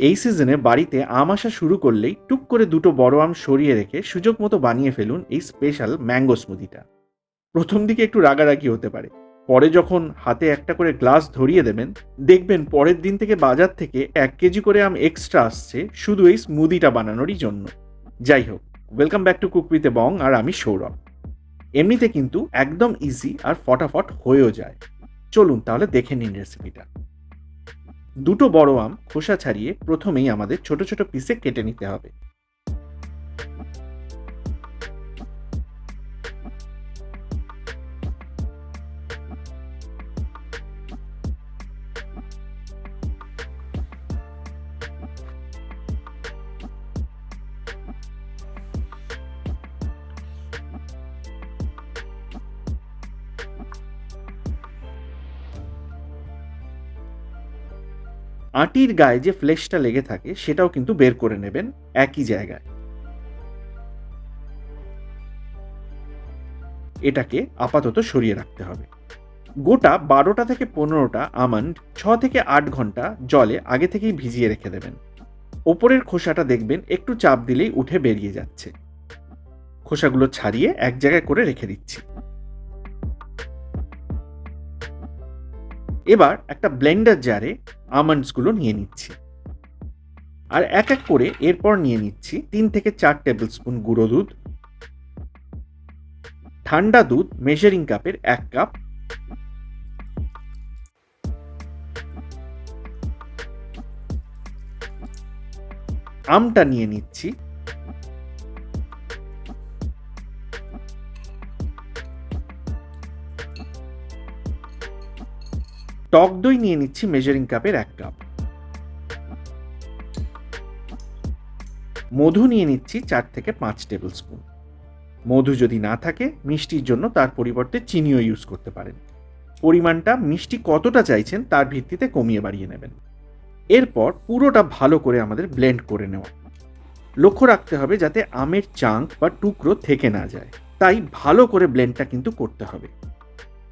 এই সিজনে বাড়িতে আম আসা শুরু করলেই টুক করে দুটো বড় আম সরিয়ে রেখে সুযোগ মতো বানিয়ে ফেলুন এই স্পেশাল ম্যাঙ্গো স্মুদিটা। প্রথম দিকে একটু রাগারাগি হতে পারে। পরে যখন হাতে একটা করে গ্লাস ধরিয়ে দেবেন, দেখবেন পরের দিন থেকে বাজার থেকে এক কেজি করে আম এক্সট্রা আসছে শুধু এই স্মুদিটা বানানোরই জন্য। যাই হোক, welcome back to Cook Bong আর আমি সৌরভ। এমনিতে কিন্তু একদম ইজি আর ফটাফট হয়েও যায়। চলুন তাহলে দেখে নিন রেসিপিটা দুটো বড় আম খোসা ছাড়িয়ে প্রথমেই আমাদের ছোট ছোট পিসে কেটে নিতে হবে। আটির গায়ে যে ফ্লেশটা লেগে থাকে, সেটাও কিন্তু বের করে নেবেন একই জায়গায়। এটাকে আপাতত সরিয়ে রাখতে হবে। গোটা বারোটা থেকে পনেরোটা আমন্ড ছ থেকে আট ঘণ্টা জলে আগে থেকেই ভিজিয়ে রেখে দেবেন। ওপরের খোসাটা দেখবেন, একটু চাপ দিলেই উঠে বেরিয়ে যাচ্ছে। খোসাগুলো ছাড়িয়ে এক জায়গায় করে রেখে দিচ্ছি। এবার একটা ব্লেন্ডার জারে আমন্ডসগুলো নিয়ে নিচ্ছি। আর এক এক করে এরপর নিয়ে নিচ্ছি তিন থেকে চার টেবিল স্পুন গুঁড়ো দুধ, ঠান্ডা দুধ মেজারিং কাপের এক কাপ আমটা নিয়ে নিচ্ছি টক দই নিয়ে নিচ্ছি মেজারিং কাপের এক কাপ মধু নিয়ে নিচ্ছি চার থেকে পাঁচ টেবিল স্পুন মধু যদি না থাকে, মিষ্টির জন্য তার পরিবর্তে চিনিও ইউজ করতে পারেন। পরিমাণটা মিষ্টি কতটা চাইছেন তার ভিত্তিতে কমিয়ে বাড়িয়ে নেবেন। এরপর পুরোটা ভালো করে আমাদের ব্লেন্ড করে নেওয়া। লক্ষ্য রাখতে হবে যাতে আমের চাঙ্ক বা টুকরো থেকে না যায়। তাই ভালো করে ব্লেন্ডটা কিন্তু করতে হবে।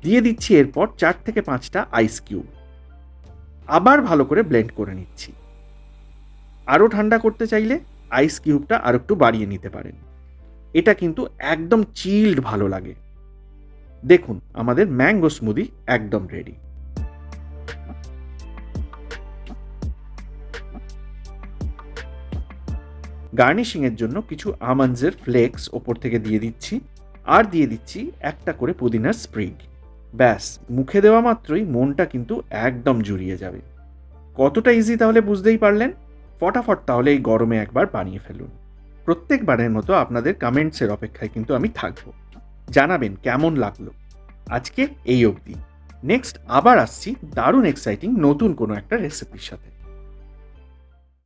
দিয়ে দিচ্ছি এরপর চার থেকে পাঁচটা আইস কিউব আবার ভালো করে ব্লেন্ড করে নিচ্ছি। আরও ঠান্ডা করতে চাইলে আইস কিউবটা আর একটু বাড়িয়ে নিতে পারেন। এটা কিন্তু একদম চিল্ড ভালো লাগে। দেখুন, আমাদের ম্যাঙ্গো স্মুদি একদম রেডি গার্নিশিংয়ের জন্য কিছু আমন্ডসের ফ্লেক্স ওপর থেকে দিয়ে দিচ্ছি। আর দিয়ে দিচ্ছি একটা করে পুদিনার স্প্রিগ ব্যাস, মুখে দেওয়া মাত্রই মনটা কিন্তু একদম জুড়িয়ে যাবে। কতটা ইজি তাহলে বুঝতেই পারলেন? ফটাফট তাহলে এই গরমে একবার বানিয়ে ফেলুন। প্রত্যেকবারের মতো আপনাদের কমেন্টসের অপেক্ষায় কিন্তু আমি থাকব। জানাবেন কেমন লাগল। আজকে এই অবধি। নেক্সট আবার আসছি দারুণ এক্সাইটিং নতুন কোনো একটা রেসিপির সাথে।